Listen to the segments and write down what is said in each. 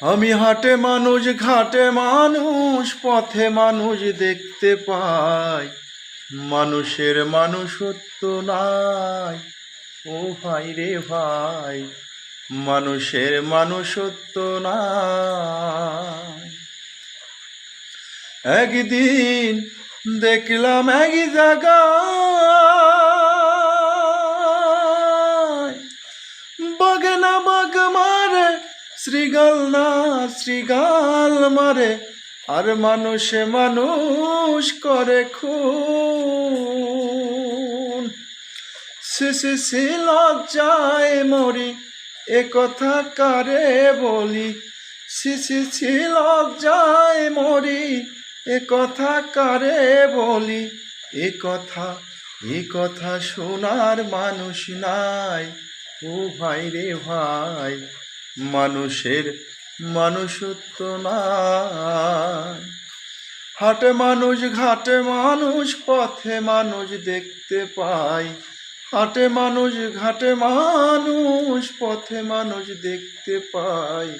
আমি হাটে মানুষ, ঘাটে মানুষ, পথে মানুষ দেখতে পাই। মানুষের মানুষত্ব নাই। ও ভাই রে ভাই, মানুষের মানুষত্ব নাই। একদিন দেখলাম এক জায়গায় শ্রীগাল না, শ্রীগাল মারে, আর মানুষে মানুষ করে খুন। সে সে লজ্জায় মরি, এ কথা কারে বলি? সে সে লজ্জায় মরি, এ কথা কারে বলি? এ কথা এ কথা শোনার মানুষ নাই। ও ভাই রে ভাই। মানুষের মানুষত্ব নাই। হাটে মানুষ, ঘাটে মানুষ, পথে মানুষ দেখতে পাই। হাটে মানুষ, ঘাটে মানুষ, পথে মানুষ দেখতে পাই।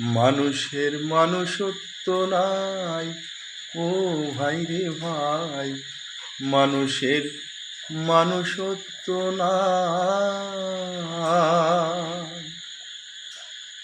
মানুষের মানুষত্ব নাই। ও ভাই রে ভাই, মানুষের মানুষত্ব নাই।